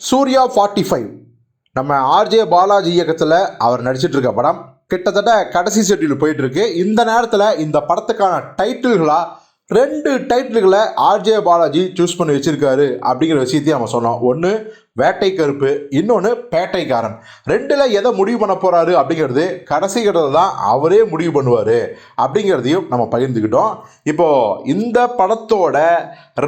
Surya forty five நம்ம RJ Balaji இயக்கத்தில் அவர் நடிச்சிட்டு இருக்க படம். கிட்டத்தட்ட கடைசி ஷெட்யூல் போயிட்டு இருக்கு இந்த நேரத்தில் இந்த படத்துக்கான டைட்டில்களாக ரெண்டு டைட்டில்களை ஆர்ஜே பாலாஜி சூஸ் பண்ணி வச்சிருக்காரு அப்படிங்கிற விஷயத்தையும் நம்ம சொன்னோம். ஒன்று வேட்டை கருப்பு இன்னொன்று பேட்டைக்காரன். ரெண்டில் எதை முடிவு பண்ண போகிறாரு அப்படிங்கிறது கடைசி கட்டத்தில் தான் அவரே முடிவு பண்ணுவார் அப்படிங்கிறதையும் நம்ம பகிர்ந்துக்கிட்டோம். இப்போது இந்த படத்தோட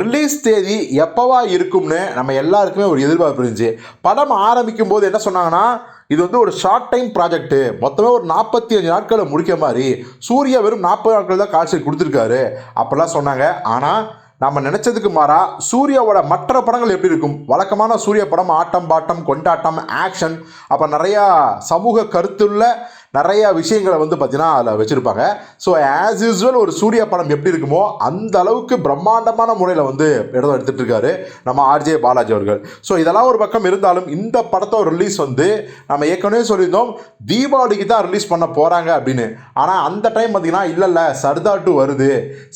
ரிலீஸ் தேதி எப்போவா இருக்கும்னு நம்ம எல்லாருக்குமே ஒரு எதிர்பார்ப்பு இருந்துச்சு. படம் ஆரம்பிக்கும் போது என்ன சொன்னாங்கன்னா இது வந்து ஒரு ஷார்ட் டைம் ப்ராஜெக்ட்டு மொத்தமே ஒரு நாற்பத்தி அஞ்சு நாட்களை முடிக்க மாதிரி சூர்யா வெறும் நாற்பது நாட்கள் தான் காட்சி கொடுத்துருக்காரு. அப்போல்லாம் சொன்னாங்க. ஆனால் நம்ம நினச்சதுக்கு மாறா சூர்யாவோட மற்ற படங்கள் எப்படி இருக்கும்? வழக்கமான சூர்யா படம் ஆட்டம் பாட்டம் கொண்டாட்டம் ஆக்ஷன் அப்போ நிறையா சமூக கருத்துள்ள நிறைய விஷயங்களை வந்து பார்த்தீங்கன்னா அதில் வச்சுருப்பாங்க. ஸோ ஆஸ் யூஸ்வல் ஒரு சூர்யா படம் எப்படி இருக்குமோ அந்த அளவுக்கு பிரம்மாண்டமான முறையில் வந்து இடம் எடுத்துகிட்டு இருக்காரு நம்ம ஆர்ஜே பாலாஜி அவர்கள். ஸோ இதெல்லாம் ஒரு பக்கம் இருந்தாலும் இந்த படத்தோட ரிலீஸ் வந்து நம்ம ஏற்கனவே சொல்லியிருந்தோம் தீபாவளிக்கு தான் ரிலீஸ் பண்ண போகிறாங்க அப்படின்னு. ஆனால் அந்த டைம் பார்த்தீங்கன்னா இல்லை இல்லை சர்தார் டூ வருது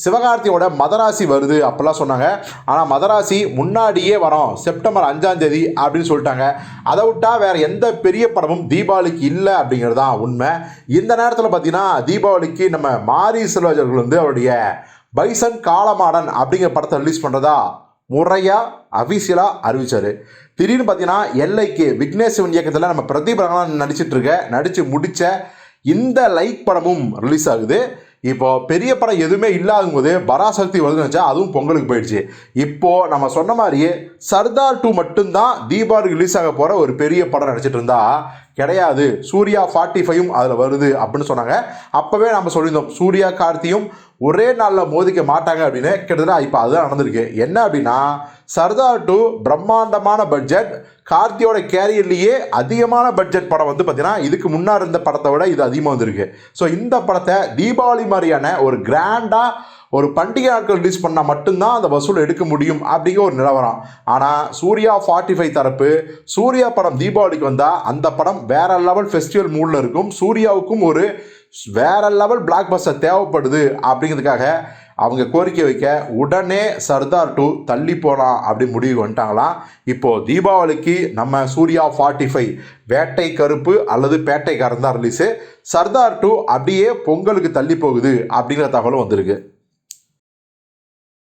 சிவகார்த்தியோட மதராசி வருது அப்படிலாம் சொன்னாங்க. ஆனால் மதராசி முன்னாடியே வரோம் செப்டம்பர் அஞ்சாம் தேதி அப்படின்னு சொல்லிட்டாங்க. அதை விட்டால் வேற எந்த பெரிய படமும் தீபாவளிக்கு இல்லை அப்படிங்கிறது தான் உண்மை. இந்த நேரத்தில் பார்த்தீங்கன்னா தீபாவளிக்கு நம்ம மாரி செல்வராஜ் அவர்கள் வந்து அவருடைய பைசன் காலமாடன் அப்படிங்கிற படத்தை ரிலீஸ் பண்ணுறதா முறையாக அஃபீஷியலாக அறிவிச்சார். திடீர்னு பார்த்தீங்கன்னா எல்லைக்கு விக்னேஸ்வன் இயக்கத்தில் நம்ம பிரதீப் ரங்கநாதன் நடிச்சிட்டுருக்க நடித்து முடித்த இந்த லைக் படமும் ரிலீஸ் ஆகுது. இப்போ பெரிய படம் எதுவுமே இல்லாதும் போது பராசக்தி வருதுன்னு அதுவும் பொங்கலுக்கு போயிடுச்சு. இப்போ நம்ம சொன்ன மாதிரியே சர்தார் டூ மட்டும்தான் தீபாவளிக்கு ரிலீஸ் ஆக போகிற ஒரு பெரிய படம் நடிச்சிட்டு இருந்தா கிடையாது. சூர்யா ஃபார்ட்டி ஃபைவும் அதில் வருது அப்படின்னு சொன்னாங்க. அப்போவே நம்ம சொல்லியிருந்தோம். சூர்யா கார்த்தியும் ஒரே நாளில் மோதிக்க மாட்டாங்க அப்படின்னு கிட்டத்தட்ட இப்போ அதுதான் நடந்திருக்கு. என்ன அப்படின்னா சர்தார் டூ பிரம்மாண்டமான பட்ஜெட் கார்த்தியோட கேரியர்லேயே அதிகமான பட்ஜெட் படம் வந்து பார்த்தீங்கன்னா இதுக்கு முன்னாடி இருந்த படத்தை விட இது அதிகமாக வந்திருக்கு. ஸோ இந்த படத்தை தீபாவளி மாதிரியான ஒரு கிராண்டாக ஒரு பண்டிகை ஆட்கள் ரிலீஸ் பண்ணால் மட்டும்தான் அந்த வசூல் எடுக்க முடியும் அப்படிங்கிற ஒரு நிலவரம். ஆனால் சூர்யா ஃபார்ட்டி ஃபைவ் தரப்பு சூர்யா படம் தீபாவளிக்கு வந்தால் அந்த படம் வேற லெவல் ஃபெஸ்டிவல் மூடில் இருக்கும். சூர்யாவுக்கும் ஒரு வேற லெவல் பிளாக் பஸ்டர் தேவைப்படுது அப்படிங்கிறதுக்காக அவங்க கோரிக்கை வைக்க உடனே சர்தார் டூ தள்ளி போகலாம் அப்படி முடிவு வந்துட்டாங்களாம் இப்போது தீபாவளிக்கு நம்ம சூர்யா ஃபார்ட்டி ஃபைவ் வேட்டை கருப்பு அல்லது பேட்டைக்காரன் தான் ரிலீஸு சர்தார் டூ அப்படியே பொங்கலுக்கு தள்ளி போகுது அப்படிங்கிற தகவலும் வந்திருக்கு.